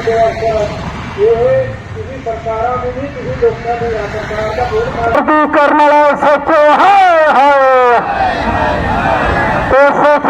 ਤੁਹਾਡੇ ਵਾਸਤੇ ਇਹ ਤੁਸੀਂ ਸਰਕਾਰਾਂ ਦੀ ਨਹੀਂ ਤੁਸੀਂ ਲੋਕਾਂ ਦੀ ਆ ਸਰਕਾਰ ਦਾ ਵੋਟ ਪਾਉਣਾ ਕਰਨ ਵਾਲਾ ਸੋਚੋ ਹਾਏ ਹਾਏ। ਤੇ ਸੋਚ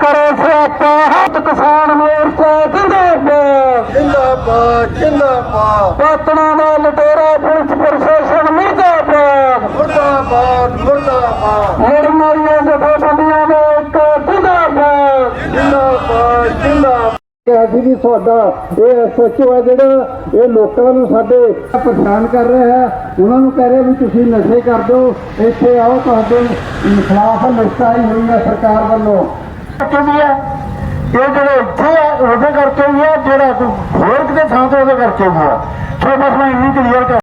ਕਰੋ ਸਿਆਪਾ, ਹੱਥ ਕਿਸਾਨ ਮੋਰਚਾ, ਜਿੰਦਾਬਾਦ ਜਿੰਦਾਬਾਦ। ਜਿੰਦਾਬਾਦ ਪਾਤਣਾ ਦਾ ਲਟੇਰਾ ਪੁਲਿਸ ਪ੍ਰਸ਼ਾਸਨ ਮੁਰਦਾਬਾਦ ਮੁਰਦਾਬਾਦ ਮੁਰਦਾਬਾਦ ਲੜਮਾਰੀਆਂ ਜਥੇਬੰਦੀਆਂ ਦੇ ਇੱਕ ਜਿੰਦਾਬਾਦ ਜਿੰਦਾਬਾਦ ਜਿੰਦਾਬਾਦ ਕਿ ਅਸੀਂ ਵੀ ਤੁਹਾਡਾ ਇਹ ਐਸਐਚਓ ਹੈ ਜਿਹੜਾ ਇਹ ਲੋਕਾਂ ਨੂੰ ਸਾਡੇ ਪਰੇਸ਼ਾਨ ਕਰ ਰਿਹਾ ਹੈ। ਉਹਨਾਂ ਨੂੰ ਕਹਿ ਰਿਹਾ ਵੀ ਤੁਸੀਂ ਨਸ਼ੇ ਕਰ ਦਿਓ, ਇੱਥੇ ਆਓ, ਤੁਹਾਡੇ ਖਿਲਾਫ ਲਿਸਟ ਆਈ ਹੋਈ ਹੈ ਸਰਕਾਰ ਵੱਲੋਂ। ਇਹ ਜਿਹੜੇ ਇੱਥੇ ਆ, ਉਹਦੇ ਕਰਕੇ ਹੀ ਆ, ਜਿਹੜਾ ਹੋਰ ਕਿਤੇ ਥਾਂ ਤੇ ਉਹਦੇ ਕਰਕੇ ਹੀ ਆ। ਸੋ ਬਸ ਮੈਂ ਇੰਨੀ ਕਲੀਅਰ ਕਰ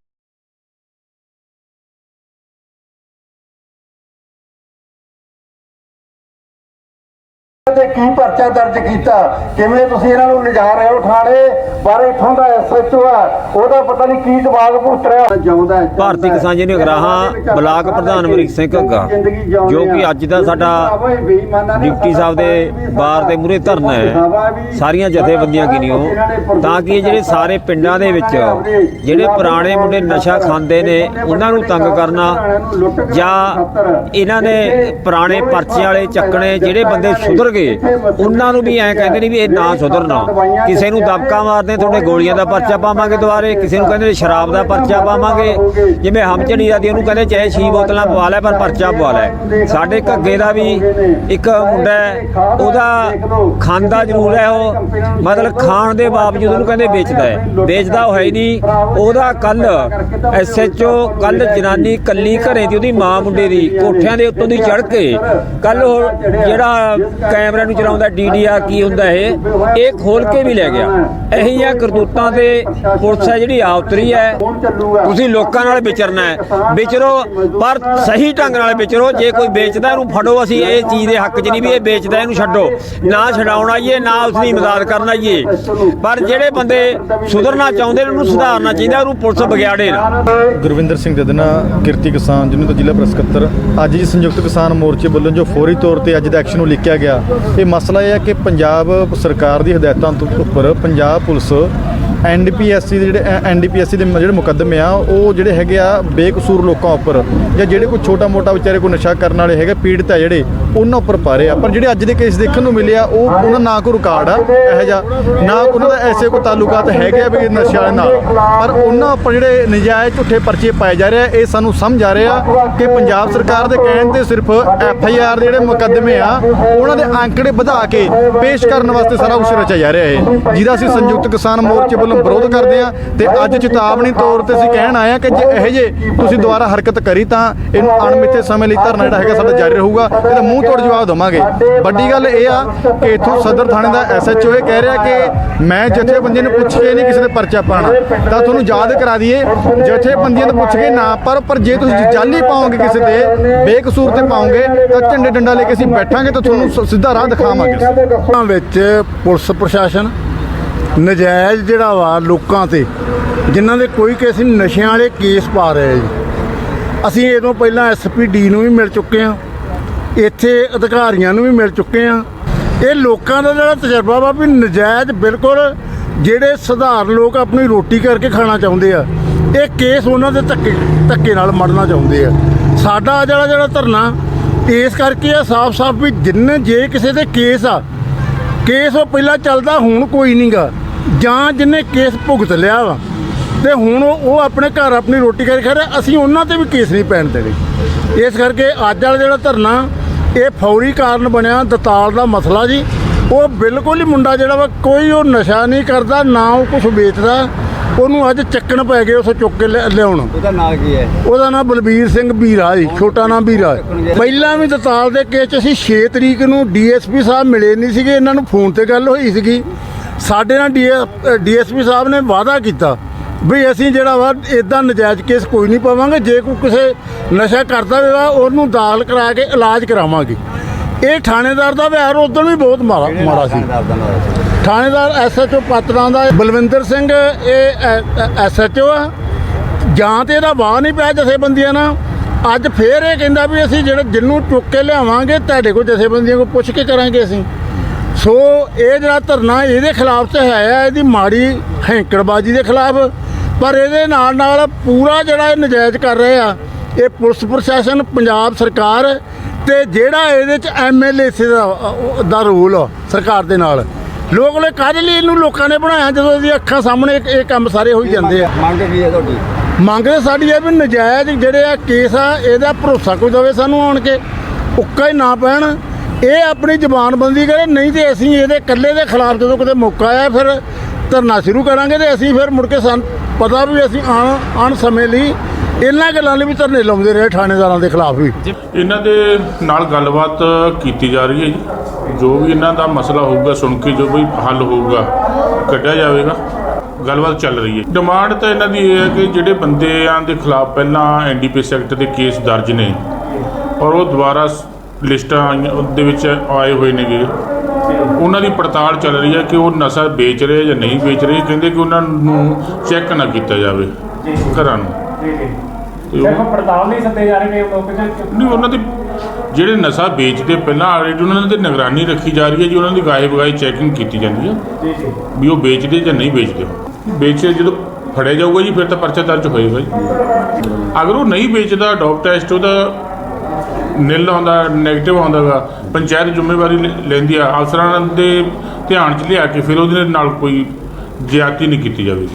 ਤੇ ਕੀ ਪਰਚਾ ਦਰਜ ਕੀਤਾ। ਕਿਵੇਂ ਤੁਸੀਂ ਇਹਨਾਂ ਨੂੰ ਲਿਜਾ ਰਹੇ ਹੋ ਥਾਣੇ? ਪਰ ਇੱਥੋਂ ਦਾ ਐਸਐਚਓ ਆ ਉਹਦਾ ਪਤਾ ਨਹੀਂ ਕੀ ਦਿਮਾਗ ਭੁੱਤਰਿਆ ਜਾਉਂਦਾ ਭਾਰਤੀ ਕਿਸਾਨ ਯੂਨੀਅਨ ਗਰਾਹਾਂ ਬਲਾਕ ਪ੍ਰਧਾਨ ਅਮਰੀਕ ਸਿੰਘ ਘੱਗਾ ਜੋ ਕਿ ਅੱਜ ਦਾ ਸਾਡਾ ਡਿਪਟੀ ਸਾਹਿਬ ਦੇ ਬਾਰ ਦੇ ਮੂਹਰੇ ਧਰਨਾ ਹੈ। ਸਾਰੀਆਂ ਜਥੇਬੰਦੀਆਂ ਗਿਣੀਓ ਤਾਂ ਕਿ ਇਹ ਜਿਹੜੇ ਸਾਰੇ ਪਿੰਡਾਂ ਦੇ ਵਿੱਚ ਜਿਹੜੇ ਪੁਰਾਣੇ ਮੁੰਡੇ ਨਸ਼ਾ ਖਾਂਦੇ ਨੇ ਉਹਨਾਂ ਨੂੰ ਤੰਗ ਕਰਨਾ ਜਾਂ ਇਹਨਾਂ ਨੇ ਪੁਰਾਣੇ ਪਰਚੇ ਵਾਲੇ ਚੱਕਣੇ ਜਿਹੜੇ ਬੰਦੇ ਸੁਧਰ ਗਏ ਉਹਨਾਂ ਨੂੰ ਵੀ ਐਂ ਕਹਿੰਦੇ ਨੇ ਵੀ ਇਹ ਨਾ ਸੁਧਰਨਾ। ਕਿਸੇ ਨੂੰ ਦਬਕਾ ਮਾਰਦੇ ਤੁਹਾਡੇ ਗੋਲੀਆਂ ਦਾ ਪਰਚਾ ਪਾਵਾਂਗੇ ਦੁਬਾਰੇ। ਕਿਸੇ ਨੂੰ ਕਹਿੰਦੇ ਨੇ ਸ਼ਰਾਬ ਦਾ ਪਰਚਾ ਪਾਵਾਂਗੇ। ਜਿਵੇਂ ਹਮਚੜੀ ਜਾਂਦੀ ਉਹਨੂੰ ਕਹਿੰਦੇ ਚਾਹੇ ਛੀ ਬੋਤਲਾਂ ਪਵਾ ਲੈ ਪਰ ਪਰਚਾ ਪਵਾ ਲੈ। ਸਾਡੇ ਘੱਗੇ ਦਾ ਵੀ ਇੱਕ ਮੁੰਡਾ ਉਹਦਾ ਖਾਂਦਾ ਜ਼ਰੂਰ ਹੈ ਉਹ। ਮਤਲਬ ਖਾਣ ਦੇ ਬਾਵਜੂਦ ਉਹਨੂੰ ਕਹਿੰਦੇ ਵੇਚਦਾ ਹੈ। ਵੇਚਦਾ ਉਹ ਹੈ ਨਹੀਂ। ਉਹਦਾ ਕੱਲ ਐਸਐਚਓ ਕੱਲ ਜਨਾਨੀ ਕੱਲੀ ਘਰੇ ਦੀ ਉਹਦੀ ਮਾਂ ਮੁੰਡੇ ਦੀ ਕੋਠਿਆਂ ਦੇ ਉੱਤੋਂ ਦੀ ਚੜ ਕੇ ਕੱਲ ਜਿਹੜਾ ਕੈਮਰਾ ਨੂੰ ਚਲਾਉਂਦਾ ਡੀਡੀਆਰ ਕੀ ਹੁੰਦਾ ਇਹ? ਇਹ ਖੋਲ ਕੇ ਵੀ ਲੈ ਗਿਆ। ਇਹੀ ਜਿਹੀਆਂ ਕਰਤੂਤਾਂ ਤੇ ਪੁਲਿਸ ਹੈ ਜਿਹੜੀ ਆਉਤਰੀ ਹੈ। ਤੁਸੀਂ ਲੋਕਾਂ ਨਾਲ ਵਿਚਰਨਾ ਹੈ। ਵਿਚਰੋ, ਪਰ ਸਹੀ ਢੰਗ ਨਾਲ ਵਿਚਰੋ। ਜੇ ਕੋਈ ਵੇਚਦਾ ਇਹਨੂੰ ਫੜੋ, ਅਸੀਂ ਇਹ ਚੀਜ਼ ਦੇ ਹੱਕ 'ਚ ਨਹੀਂ ਵੀ ਇਹ ਵੇਚਦਾ ਇਹਨੂੰ ਛੱਡੋ। ਨਾ ਛਡਾਉਣ ਆਈਏ, ਨਾ ਉਸ ਦੀ ਮਦਦ ਕਰਨ ਆਈਏ। ਪਰ ਜਿਹੜੇ ਬੰਦੇ ਸੁਧਰਨਾ ਚਾਹੁੰਦੇ ਨੇ, ਉਹਨੂੰ ਸੁਧਾਰਨਾ ਚਾਹੀਦਾ, ਉਹਨੂੰ ਪੁਲਿਸ ਵਿਗਿਆੜੇ ਨਾ। ਗੁਰਵਿੰਦਰ ਸਿੰਘ ਦਦਨਾ ਕਿਰਤੀ ਕਿਸਾਨ, ਜਿਹਨੂੰ ਤੋਂ ਜ਼ਿਲ੍ਹਾ ਪ੍ਰੈਸ ਅੱਜ ਜੀ ਸੰਯੁਕਤ ਕਿਸਾਨ ਮੋਰਚੇ ਵੱਲੋਂ ਜੋ ਫੌਰੀ ਤੌਰ ਤੇ ਅੱਜ ਦਾ ਐਕਸ਼ਨ ਨੂੰ ਲਿਖਿਆ ਗਿਆ, ਇਹ ਮਸਲਾ ਇਹ ਹੈ ਕਿ ਪੰਜਾਬ ਸਰਕਾਰ ਦੀ ਹਦਾਇਤਾਂ ਤੋਂ ਉੱਪਰ ਪੰਜਾਬ ਪੁਲਿਸ ਐਨਡੀਪੀਐਸਸੀ ਦੇ ਜਿਹੜੇ ਐਨਡੀਪੀਐਸਸੀ ਦੇ ਜਿਹੜੇ ਮੁਕੱਦਮੇ ਆ, ਉਹ ਜਿਹੜੇ ਹੈਗੇ ਆ ਬੇਕਸੂਰ ਲੋਕਾਂ ਉੱਪਰ, ਜਾਂ ਜਿਹੜੇ ਕੋਈ ਛੋਟਾ ਮੋਟਾ ਵਿਚਾਰੇ ਕੋਈ ਨਸ਼ਾ ਕਰਨ ਵਾਲੇ ਹੈਗੇ, ਪੀੜਤ ਆ ਜਿਹੜੇ, ਉਹਨਾਂ ਉੱਪਰ ਪਾ ਰਹੇ ਆ। ਪਰ ਜਿਹੜੇ ਅੱਜ ਦੇ ਕੇਸ ਦੇਖਣ ਨੂੰ ਮਿਲਿਆ ਉਹ ਉਹਨਾਂ ਨਾ ਕੋਈ ਰਿਕਾਰਡ ਆ, ਇਹੋ ਜਿਹਾ, ਨਾ ਉਹਨਾਂ ਦਾ ਐਸੇ ਕੋਈ ਤਾਲੁਕਾਤ ਹੈਗੇ ਆ ਵੀ ਨਸ਼ੇ ਵਾਲੇ ਨਾਲ। ਪਰ ਉਹਨਾਂ ਉੱਪਰ ਜਿਹੜੇ ਨਜਾਇਜ਼ ਝੂਠੇ ਪਰਚੇ ਪਾਏ ਜਾ ਰਹੇ ਆ, ਇਹ ਸਾਨੂੰ ਸਮਝ ਆ ਰਿਹਾ ਕਿ ਪੰਜਾਬ ਸਰਕਾਰ ਦੇ ਕਹਿਣ ਤੇ ਸਿਰਫ ਐਫ ਆਈ ਆਰ ਦੇ ਜਿਹੜੇ ਮੁਕੱਦਮੇ ਆ, ਉਹਨਾਂ ਦੇ ਅੰਕੜੇ ਵਧਾ ਕੇ ਪੇਸ਼ ਕਰਨ ਵਾਸਤੇ ਸਾਰਾ ਕੁਝ ਰਚਿਆ ਜਾ ਰਿਹਾ ਹੈ। ਜਿਹਦਾ ਅਸੀਂ ਸੰਯੁਕਤ ਕਿਸਾਨ ਮੋਰਚੇ ਵੱਲੋਂ ਵਿਰੋਧ ਕਰਦੇ ਆ ਤੇ ਅੱਜ ਚੇਤਾਵਨੀ ਤੌਰ ਤੇ ਅਸੀਂ ਕਹਿਣ ਆਏ ਆ ਕਿ ਜੇ ਇਹੋ ਜੇ ਤੁਸੀਂ ਦੁਬਾਰਾ ਹਰਕਤ ਕਰੀ ਤਾਂ ਇਹਨੂੰ ਅਣਮਿੱਥੇ ਸਮੇਂ ਲਈ ਧਰਨਾ ਜਿਹੜਾ ਹੈਗਾ ਸਾਡਾ ਜਾਰੀ ਰਹੂਗਾ ਇਹਦਾ ਮੂੰਹ ਤੋੜ ਜਵਾਬ ਦਵਾਂਗੇ। ਵੱਡੀ ਗੱਲ ਇਹ ਆ ਕਿ ਇਥੋਂ ਸਦਰ ਥਾਣੇ ਦਾ ਐਸਐਚਓ ਇਹ ਕਹਿ ਰਿਹਾ ਕਿ ਮੈਂ ਜਥੇਬੰਦੀ ਨੂੰ ਪੁੱਛ ਕੇ ਨਹੀਂ ਕਿਸੇ ਦੇ ਪਰਚਾ ਪਾਣਾ ਤਾਂ ਤੁਹਾਨੂੰ ਯਾਦ ਕਰਾ ਦਈਏ ਜਥੇਬੰਦੀਆਂ ਤੋਂ ਪੁੱਛ ਕੇ ਨਾ ਪਰ ਪਰ ਜੇ ਤੁਸੀਂ ਜਾਲੀ ਪਾਓਗੇ ਕਿਸੇ ਤੇ ਬੇਕਸੂਰ ਤੇ ਪਾਓਗੇ ਤਾਂ ਝੰਡੇ ਡੰਡਾ ਲੈ ਕੇ ਅਸੀਂ ਬੈਠਾਂਗੇ ਤਾਂ ਤੁਹਾਨੂੰ ਸਿੱਧਾ ਰਾਹ ਦਿਖਾਵਾਂਗੇ। ਵਿੱਚ ਪੁਲਿਸ ਪ੍ਰਸ਼ਾਸਨ ਨਜਾਇਜ਼ ਜਿਹੜਾ ਵਾ ਲੋਕਾਂ ਤੇ, ਜਿਨ੍ਹਾਂ ਦੇ ਕੋਈ ਕੇਸ ਨਹੀਂ ਨਸ਼ਿਆਂ ਵਾਲੇ ਕੇਸ ਪਾ ਰਹੇ ਜੀ। ਅਸੀਂ ਇਹ ਤੋਂ ਪਹਿਲਾਂ ਐਸਪੀਡੀ ਨੂੰ ਵੀ ਮਿਲ ਚੁੱਕੇ ਹਾਂ, ਇੱਥੇ ਅਧਿਕਾਰੀਆਂ ਨੂੰ ਵੀ ਮਿਲ ਚੁੱਕੇ ਹਾਂ। ਇਹ ਲੋਕਾਂ ਦਾ ਜਿਹੜਾ ਤਜਰਬਾ ਵਾ ਵੀ ਨਜਾਇਜ਼ ਬਿਲਕੁਲ ਜਿਹੜੇ ਸਧਾਰਨ ਲੋਕ ਆਪਣੀ ਰੋਟੀ ਕਰਕੇ ਖਾਣਾ ਚਾਹੁੰਦੇ ਆ, ਇਹ ਕੇਸ ਉਹਨਾਂ ਦੇ ਧੱਕੇ ਧੱਕੇ ਨਾਲ ਮੜਨਾ ਚਾਹੁੰਦੇ ਆ। ਸਾਡਾ ਜਿਹੜਾ ਜਿਹੜਾ ਧਰਨਾ, ਇਸ ਕਰਕੇ ਆ ਸਾਫ਼-ਸਾਫ਼ ਵੀ ਜਿੰਨੇ ਜੇ ਕਿਸੇ ਦੇ ਕੇਸ ਆ, ਕੇਸ ਉਹ ਪਹਿਲਾਂ ਚੱਲਦਾ, ਹੁਣ ਕੋਈ ਨਹੀਂਗਾ ਜਾਂ ਜਿੰਨੇ ਕੇਸ ਭੁਗਤ ਲਿਆ ਵਾ ਤੇ ਹੁਣ ਉਹ ਆਪਣੇ ਘਰ ਆਪਣੀ ਰੋਟੀ ਕਰਕੇ ਖਾ ਰਿਹਾ ਅਸੀਂ ਉਹਨਾਂ ਤੇ ਵੀ ਕੇਸ ਨਹੀਂ ਪੈਣ ਦੇਣੇ। ਇਸ ਕਰਕੇ ਅੱਜ ਵਾਲਾ ਜਿਹੜਾ ਧਰਨਾ ਇਹ ਫੌਰੀ ਕਾਰਨ ਬਣਿਆ ਦਤਾਲ ਦਾ ਮਸਲਾ ਜੀ। ਉਹ ਬਿਲਕੁਲ ਹੀ ਮੁੰਡਾ ਜਿਹੜਾ ਵਾ ਕੋਈ ਉਹ ਨਸ਼ਾ ਨਹੀਂ ਕਰਦਾ ਨਾ ਉਹ ਕੁਝ ਵੇਚਦਾ। ਉਹਨੂੰ ਅੱਜ ਚੱਕਣ ਪੈ ਗਏ ਉਸ ਚੁੱਕ ਕੇ ਲਿਆ- ਲਿਆਉਣ। ਉਹਦਾ ਨਾਂ ਕੀ ਹੈ? ਉਹਦਾ ਨਾਮ ਬਲਬੀਰ ਸਿੰਘ ਬੀਰਾ ਜੀ ਛੋਟਾ ਨਾਮ ਬੀਰਾ ਪਹਿਲਾਂ ਵੀ ਦਤਾਲ ਦੇ ਕੇਸ 'ਚ ਅਸੀਂ 6 ਤਰੀਕ ਨੂੰ ਡੀਐਸਪੀ ਸਾਹਿਬ ਮਿਲੇ ਨਹੀਂ ਸੀਗੇ ਇਹਨਾਂ ਨੂੰ ਫੋਨ ਤੇ ਗੱਲ ਹੋਈ ਸੀਗੀ। ਸਾਡੇ ਨਾਲ ਡੀਐਸਪੀ ਸਾਹਿਬ ਨੇ ਵਾਅਦਾ ਕੀਤਾ ਵੀ ਅਸੀਂ ਜਿਹੜਾ ਵਾ ਇਦਾਂ ਨਜਾਇਜ਼ ਕੇਸ ਕੋਈ ਨਹੀਂ ਪਾਵਾਂਗੇ। ਜੇ ਕੋਈ ਕਿਸੇ ਨਸ਼ਾ ਕਰਦਾ ਹੋਵੇਗਾ ਉਹਨੂੰ ਦਾਖਲ ਕਰਾ ਕੇ ਇਲਾਜ ਕਰਾਵਾਂਗੇ। ਇਹ ਥਾਣੇਦਾਰ ਦਾ ਵਿਹਾਰ ਉਦੋਂ ਵੀ ਬਹੁਤ ਮਾੜਾ ਮਾੜਾ ਸੀ। ਥਾਣੇਦਾਰ ਐਸਐਚਓ ਪਾਤੜਾਂ ਦਾ ਬਲਵਿੰਦਰ ਸਿੰਘ ਇਹ ਐਸਐਚਓ ਆ। ਜਾਂ ਤੇ ਇਹਦਾ ਵਾਹ ਨਹੀਂ ਪਿਆ ਜਥੇਬੰਦੀਆਂ ਨਾਲ। ਅੱਜ ਫੇਰ ਇਹ ਕਹਿੰਦਾ ਵੀ ਅਸੀਂ ਜਿਹੜੇ ਜਿੰਨੂੰ ਚੁੱਕ ਕੇ ਲਿਆਵਾਂਗੇ ਤੁਹਾਡੇ ਕੋਲ ਜਥੇਬੰਦੀਆਂ ਕੋਲ ਪੁੱਛ ਕੇ ਕਰਾਂਗੇ ਅਸੀਂ। ਸੋ ਇਹ ਜਿਹੜਾ ਧਰਨਾ ਇਹਦੇ ਖਿਲਾਫ ਤੇ ਹੈ ਆ ਇਹਦੀ ਮਾੜੀ ਹੈਂਕੜਬਾਜ਼ੀ ਦੇ ਖਿਲਾਫ। ਪਰ ਇਹਦੇ ਨਾਲ ਨਾਲ ਪੂਰਾ ਜਿਹੜਾ ਇਹ ਨਜਾਇਜ਼ ਕਰ ਰਹੇ ਆ ਇਹ ਪੁਲਿਸ ਪ੍ਰਸ਼ਾਸਨ ਪੰਜਾਬ ਸਰਕਾਰ ਤੇ ਜਿਹੜਾ ਇਹਦੇ ਚ ਐਮਐਲਏ ਦਾ ਦਾ ਰੋਲ ਸਰਕਾਰ ਦੇ ਨਾਲ। ਲੋਕ ਲੈ ਕਾਹਦੇ ਲਈ ਇਹਨੂੰ ਲੋਕਾਂ ਨੇ ਬਣਾਇਆ ਜਦੋਂ ਇਹਦੀ ਅੱਖਾਂ ਸਾਹਮਣੇ ਇਹ- ਕੰਮ ਸਾਰੇ ਹੋਈ ਜਾਂਦੇ ਆ? ਮੰਗ ਕੀ ਹੈ ਤੁਹਾਡੀ? ਮੰਗਦੇ ਸਾਡੀ ਇਹ ਵੀ ਨਜਾਇਜ਼ ਜਿਹੜੇ ਆ ਕੇਸ ਆ ਇਹਦਾ ਭਰੋਸਾ ਕੋਈ ਦੇਵੇ ਸਾਨੂੰ ਆਣ ਕੇ ਉੱਕਾ ਹੀ ਨਾ ਪੈਣ। ਇਹ ਆਪਣੀ ਜ਼ਬਾਨਬੰਦੀ ਕਰੇ, ਨਹੀਂ ਤੇ ਅਸੀਂ ਇਹਦੇ ਇਕੱਲੇ ਦੇ ਖਿਲਾਫ ਜਦੋਂ ਕਿਤੇ ਮੌਕਾ ਆਇਆ ਫਿਰ ਧਰਨਾ ਸ਼ੁਰੂ ਕਰਾਂਗੇ ਤੇ ਅਸੀਂ ਫਿਰ ਮੁੜ ਕੇ ਸਾਨੂੰ ਪਤਾ ਵੀ ਅਸੀਂ ਆਣ ਆਣ ਸਮੇਂ ਲਈ ਇਹਨਾਂ ਗੱਲਾਂ ਲਈ ਵੀ ਧਰਨੇ ਲਾਉਂਦੇ ਰਹੇ ਥਾਣੇਦਾਰਾਂ ਦੇ ਖਿਲਾਫ ਵੀ। ਇਹਨਾਂ ਦੇ ਨਾਲ ਗੱਲਬਾਤ ਕੀਤੀ ਜਾ ਰਹੀ ਹੈ ਜੀ। ਜੋ ਵੀ ਇਹਨਾਂ ਦਾ ਮਸਲਾ ਹੋਊਗਾ, ਸੁਣ ਕੇ ਜੋ ਵੀ ਹੱਲ ਹੋਊਗਾ, ਕੱਢਿਆ ਜਾਵੇਗਾ। ਗੱਲਬਾਤ ਚੱਲ ਰਹੀ ਹੈ। ਡਿਮਾਂਡ ਤਾਂ ਇਹਨਾਂ ਦੀ ਇਹ ਹੈ ਕਿ ਜਿਹੜੇ ਬੰਦਿਆਂ ਦੇ ਖਿਲਾਫ ਪਹਿਲਾਂ ਐਨਡੀਪੀਐਸ ਐਕਟ ਦੇ ਕੇਸ ਦਰਜ ਨੇ ਔਰ ਉਹ ਦੁਬਾਰਾ ਲਿਸਟਾਂ ਆਈਆਂ ਉਹਦੇ ਵਿੱਚ ਆਏ ਹੋਏ ਨੇਗੇ। ਉਹਨਾਂ ਦੀ ਪੜਤਾਲ ਚੱਲ ਰਹੀ ਹੈ ਕਿ ਉਹ ਨਸ਼ਾ ਵੇਚ ਰਹੇ ਜਾਂ ਨਹੀਂ ਵੇਚ ਰਹੇ। ਕਹਿੰਦੇ ਕਿ ਉਹਨਾਂ ਨੂੰ ਚੈੱਕ ਨਾ ਕੀਤਾ ਜਾਵੇ ਘਰਾਂ ਨੂੰ। ਤੇ ਉਹ ਪੜਤਾਲ ਨਹੀਂ ਸੱਦੇ ਜਾ ਰਹੇ ਨੇ ਤੇ ਨਹੀਂ ਉਹਨਾਂ ਦੇ ਜਿਹੜੇ ਨਸ਼ਾ ਵੇਚਦੇ ਪਹਿਲਾਂ ਆਲਰੇਡੀ ਉਹਨਾਂ ਦੀ ਨਿਗਰਾਨੀ ਰੱਖੀ ਜਾ ਰਹੀ ਹੈ ਜੀ। ਉਹਨਾਂ ਦੀ ਗਾਇਬ ਗਾਇਬ ਚੈਕਿੰਗ ਕੀਤੀ ਜਾਂਦੀ ਹੈ ਜੀ ਜੀ। ਵੀ ਉਹ ਵੇਚਦੇ ਜਾਂ ਨਹੀਂ ਵੇਚਦੇ। ਵੇਚੇ ਜਦੋਂ ਫੜਿਆ ਜਾਊਗਾ ਜੀ ਫਿਰ ਤਾਂ ਪਰਚਾ ਦਰਜ ਹੋਏਗਾ ਜੀ। ਅਗਰ ਉਹ ਨਹੀਂ ਵੇਚਦਾ ਡੋਪ ਟੈਸਟ ਉਹਦਾ ਨਿਲ ਆਉਂਦਾ 네ਗੇਟਿਵ ਆਉਂਦਾਗਾ, ਪੰਚਾਇਤ ਜ਼ਿੰਮੇਵਾਰੀ ਲੈ- ਲੈਂਦੀ ਆ, ਅਫਸਰਾਂ ਦੇ ਧਿਆਨ 'ਚ ਲਿਆ ਕੇ ਫਿਰ ਉਹਦੇ ਨਾਲ ਕੋਈ ਜ਼ਿਆਦਤੀ ਨਹੀਂ ਕੀਤੀ ਜਾਵੇਗੀ।